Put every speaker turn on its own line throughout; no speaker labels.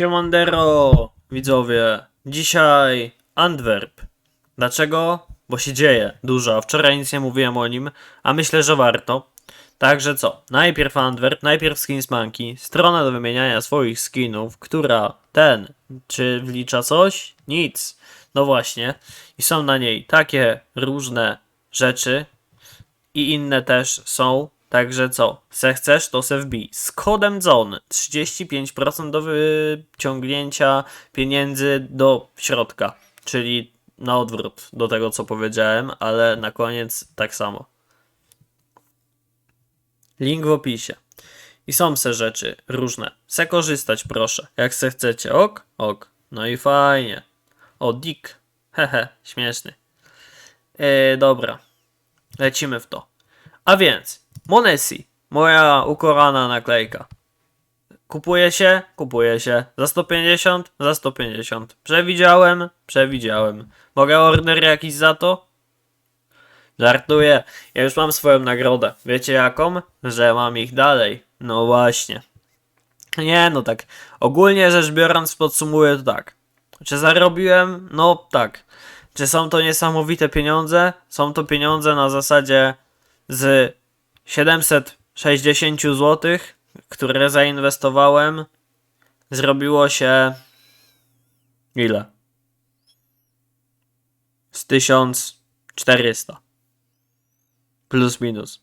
Siemandero, widzowie. Dzisiaj Antwerp. Dlaczego? Bo się dzieje dużo. Wczoraj nic nie mówiłem o nim, a myślę, że warto. Także co? Najpierw Antwerp, najpierw Skins Monkey, strona do wymieniania swoich skinów, która ten, czy wlicza coś? Nic. No właśnie. I są na niej takie różne rzeczy i inne też są. Także co? Se chcesz, to se wbij. Z kodem ZON 35% do wyciągnięcia pieniędzy do środka. Czyli na odwrót do tego, co powiedziałem, ale na koniec tak samo. Link w opisie. I są se rzeczy różne. Se korzystać proszę. Jak se chcecie. Ok? Ok. No i fajnie. O, Dick. Hehe, śmieszny. E, dobra. Lecimy w to. A więc, Monesi, moja ukorana naklejka. Kupuje się? Kupuje się. Za 150? Za 150. Przewidziałem? Przewidziałem. Mogę order jakiś za to? Żartuję. Ja już mam swoją nagrodę. Wiecie jaką? Że mam ich dalej. No właśnie. Nie, no tak. Ogólnie rzecz biorąc, podsumuję to tak. Czy zarobiłem? No tak. Czy są to niesamowite pieniądze? Są to pieniądze na zasadzie z 760 zł, które zainwestowałem, zrobiło się ile? Z 1400. Plus minus.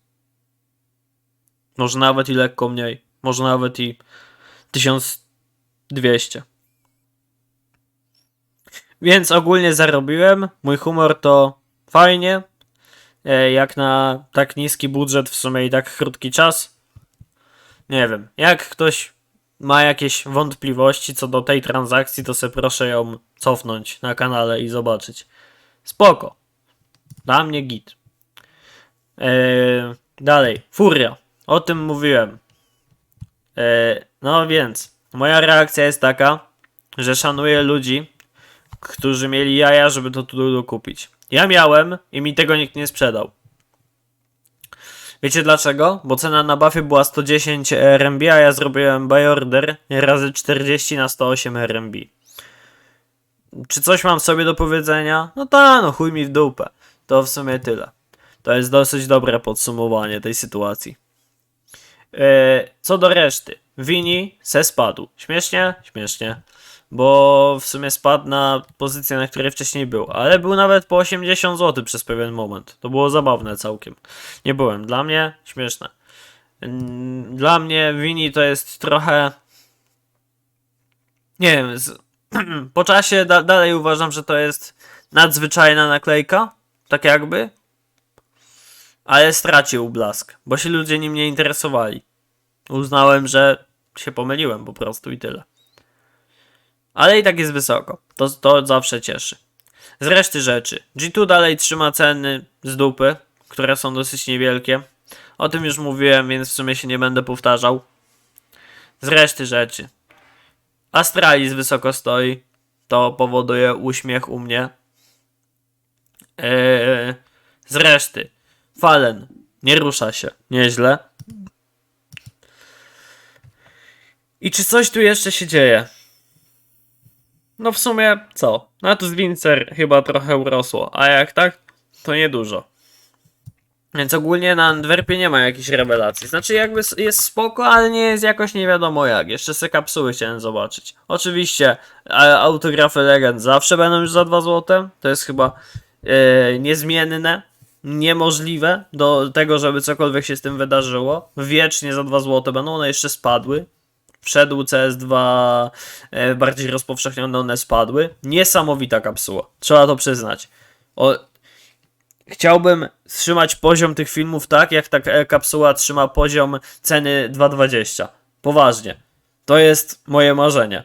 Może nawet i lekko mniej. Może nawet i 1200. Więc ogólnie zarobiłem. Mój humor to fajnie. E, Jak na tak niski budżet w sumie i tak krótki czas. Nie wiem. Jak ktoś ma jakieś wątpliwości co do tej transakcji, to se proszę ją cofnąć na kanale i zobaczyć. Spoko. Dla mnie git. E, dalej. Furia. O tym mówiłem. E, no więc, moja reakcja jest taka, że szanuję ludzi, którzy mieli jaja, żeby to tu kupić. Ja miałem i mi tego nikt nie sprzedał. Wiecie dlaczego? Bo cena na buffie była 110 RMB, a ja zrobiłem buy order razy 40 na 108 RMB. Czy coś mam sobie do powiedzenia? No ta, no chuj mi w dupę. To w sumie tyle. To jest dosyć dobre podsumowanie tej sytuacji. E, co do reszty. Wini se spadł. Śmiesznie? Śmiesznie. Bo w sumie spadł na pozycję, na której wcześniej był. Ale był nawet po 80 zł przez pewien moment. To było zabawne całkiem. Nie byłem. Dla mnie śmieszne. Dla mnie Wini to jest trochę. Nie wiem. Z... po czasie da dalej uważam, że to jest nadzwyczajna naklejka. Tak jakby. Ale stracił blask, bo się ludzie nim nie interesowali. Uznałem, że się pomyliłem po prostu i tyle. Ale i tak jest wysoko. To, to zawsze cieszy. Z reszty rzeczy. G2 dalej trzyma ceny z dupy, które są dosyć niewielkie. O tym już mówiłem, więc w sumie się nie będę powtarzał. Z reszty rzeczy. Astralis wysoko stoi. To powoduje uśmiech u mnie. Eee, z reszty. Fallen. Nie rusza się. Nieźle. I czy coś tu jeszcze się dzieje? No w sumie co? Natus Wincer chyba trochę urosło, a jak tak, to niedużo. Więc ogólnie na Antwerpie nie ma jakichś rewelacji. Znaczy jakby jest spoko, ale nie jest jakoś nie wiadomo jak. Jeszcze se kapsuły chciałem zobaczyć. Oczywiście autografy legend zawsze będą już za 2 zł. To jest chyba e, niezmienne. Niemożliwe do tego, żeby cokolwiek się z tym wydarzyło. Wiecznie za 2 zł będą, one jeszcze spadły wszedł CS2 e, bardziej rozpowszechnione, one spadły. Niesamowita kapsuła, trzeba to przyznać. O, chciałbym trzymać poziom tych filmów tak, jak ta e, kapsuła trzyma poziom ceny 2,20. Poważnie. To jest moje marzenie.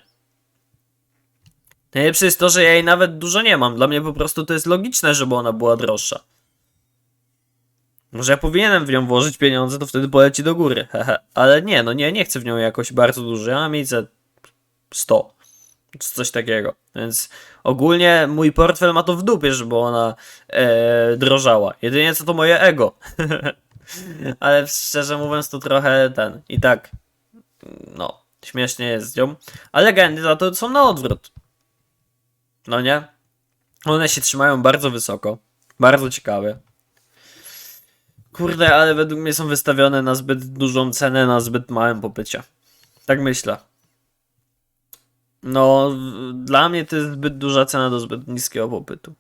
Najlepsze jest to, że ja jej nawet dużo nie mam. Dla mnie po prostu to jest logiczne, żeby ona była droższa. Może ja powinienem w nią włożyć pieniądze, to wtedy poleci do góry. Ale nie, no nie, nie chcę w nią jakoś bardzo dużo. Ja mam mieć ze 100. Czy coś takiego. Więc ogólnie mój portfel ma to w dupie, żeby ona e, drożała. Jedynie co to moje ego. Ale szczerze mówiąc, to trochę ten. I tak. No. Śmiesznie jest z nią. A legendy za to są na odwrót. No nie? One się trzymają bardzo wysoko. Bardzo ciekawe. Kurde, ale według mnie są wystawione na zbyt dużą cenę, na zbyt małym popycie. Tak myślę. No, dla mnie to jest zbyt duża cena do zbyt niskiego popytu.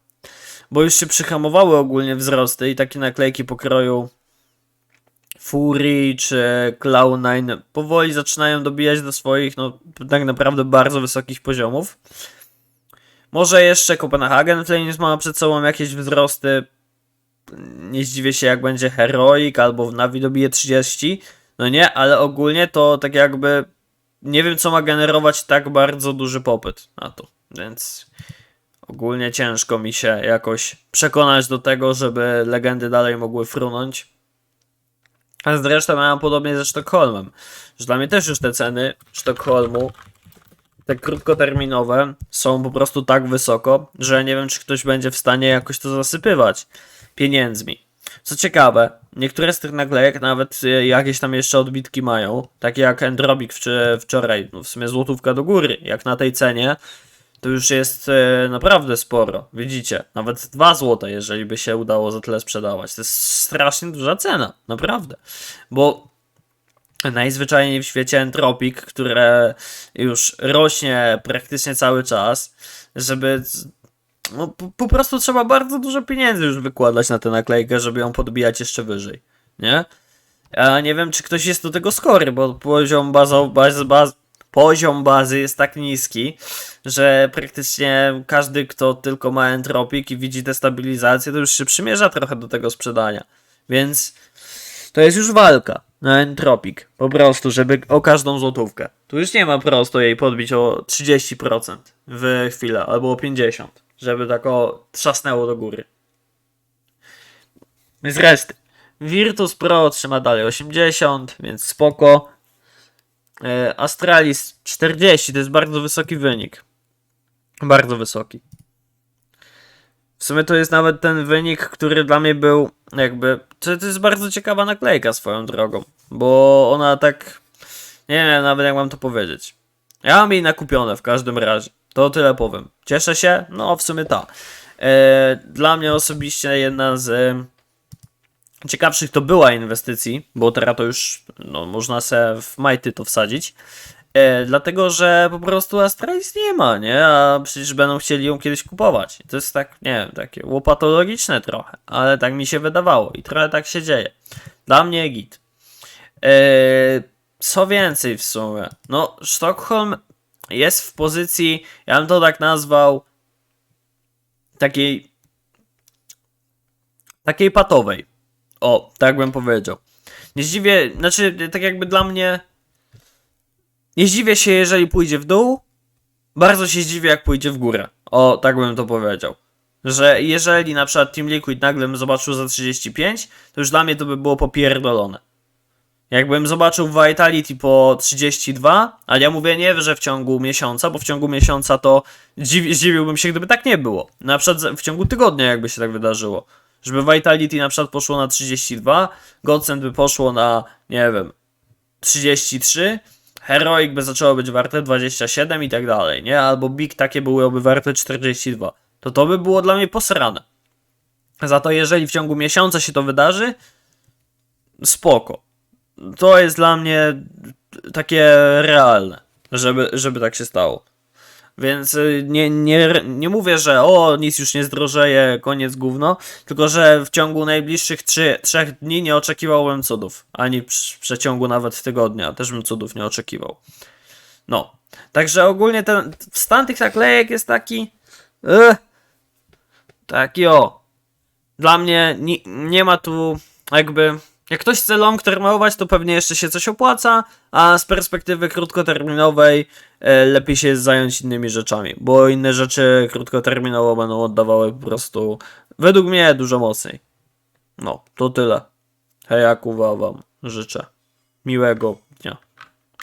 Bo już się przyhamowały ogólnie wzrosty i takie naklejki pokroju Fury czy Cloud9 powoli zaczynają dobijać do swoich, no tak naprawdę bardzo wysokich poziomów. Może jeszcze Copenhagen Flames ma przed sobą jakieś wzrosty. Nie zdziwię się, jak będzie Heroic albo Navi dobije 30. No nie, ale ogólnie to tak jakby nie wiem, co ma generować tak bardzo duży popyt na to. Więc ogólnie ciężko mi się jakoś przekonać do tego, żeby legendy dalej mogły frunąć. A zresztą miałem podobnie ze Sztokholmem. Że dla mnie też już te ceny Sztokholmu, te krótkoterminowe, są po prostu tak wysoko, że nie wiem, czy ktoś będzie w stanie jakoś to zasypywać pieniędzmi. Co ciekawe, niektóre z tych naklejek nawet y, jakieś tam jeszcze odbitki mają, takie jak Endrobik wczoraj, no w sumie złotówka do góry, jak na tej cenie, to już jest e, naprawdę sporo, widzicie, nawet 2 złote, jeżeli by się udało za tyle sprzedawać, to jest strasznie duża cena, naprawdę, bo najzwyczajniej w świecie Entropik, które już rośnie praktycznie cały czas, żeby no, po, po prostu trzeba bardzo dużo pieniędzy już wykładać na tę naklejkę, żeby ją podbijać jeszcze wyżej, nie? A nie wiem, czy ktoś jest do tego skory, bo poziom bazo, baz, baz, poziom bazy jest tak niski, że praktycznie każdy, kto tylko ma entropik i widzi destabilizację, to już się przymierza trochę do tego sprzedania. Więc to jest już walka na entropik. Po prostu, żeby o każdą złotówkę. Tu już nie ma prosto jej podbić o 30% w chwilę, albo o 50%, żeby tak o trzasnęło do góry. Z reszty. Virtus Pro trzyma dalej 80, więc spoko. E, Astralis 40 to jest bardzo wysoki wynik. Bardzo wysoki. Sumie to jest nawet ten wynik, który dla mnie był jakby. To, to jest bardzo ciekawa naklejka swoją drogą, bo ona tak. Nie wiem nawet jak mam to powiedzieć. Ja mam jej nakupione w każdym razie. To tyle powiem. Cieszę się? No, w sumie tak. E, dla mnie osobiście jedna z e, ciekawszych to była inwestycji, bo teraz to już no, można se w majty to wsadzić. E, dlatego, że po prostu Astralis nie ma, nie? A przecież będą chcieli ją kiedyś kupować. I To jest tak, nie wiem, takie łopatologiczne trochę, ale tak mi się wydawało i trochę tak się dzieje. Dla mnie git. E, co więcej w sumie? No, Sztokholm jest w pozycji, ja bym to tak nazwał, takiej takiej patowej. O, tak bym powiedział. Nie zdziwię, znaczy, tak jakby dla mnie. Nie zdziwię się, jeżeli pójdzie w dół. Bardzo się zdziwię, jak pójdzie w górę. O, tak bym to powiedział. Że jeżeli na przykład Team Liquid nagle bym zobaczył za 35, to już dla mnie to by było popierdolone. Jakbym zobaczył Vitality po 32, ale ja mówię nie, że w ciągu miesiąca, bo w ciągu miesiąca to dziwi, zdziwiłbym się, gdyby tak nie było. Na przykład w ciągu tygodnia, jakby się tak wydarzyło. Żeby Vitality na przykład poszło na 32, Godsend by poszło na, nie wiem, 33, Heroic by zaczęło być warte 27 i tak dalej, nie? Albo Big takie byłyby warte 42. To to by było dla mnie posrane. Za to jeżeli w ciągu miesiąca się to wydarzy, spoko. To jest dla mnie takie realne, żeby, żeby tak się stało. Więc y, nie, nie, nie mówię, że o, nic już nie zdrożeje, koniec gówno, tylko że w ciągu najbliższych 3, 3 dni nie oczekiwałbym cudów, ani w przeciągu nawet tygodnia też bym cudów nie oczekiwał. No, także ogólnie ten stan tych naklejek jest taki, yy, taki o, dla mnie nie, nie ma tu jakby. Jak ktoś chce long termować, to pewnie jeszcze się coś opłaca, a z perspektywy krótkoterminowej e, lepiej się zająć innymi rzeczami, bo inne rzeczy krótkoterminowo będą oddawały po prostu, według mnie, dużo mocniej. No, to tyle. Hej, Akuwa wam życzę miłego dnia.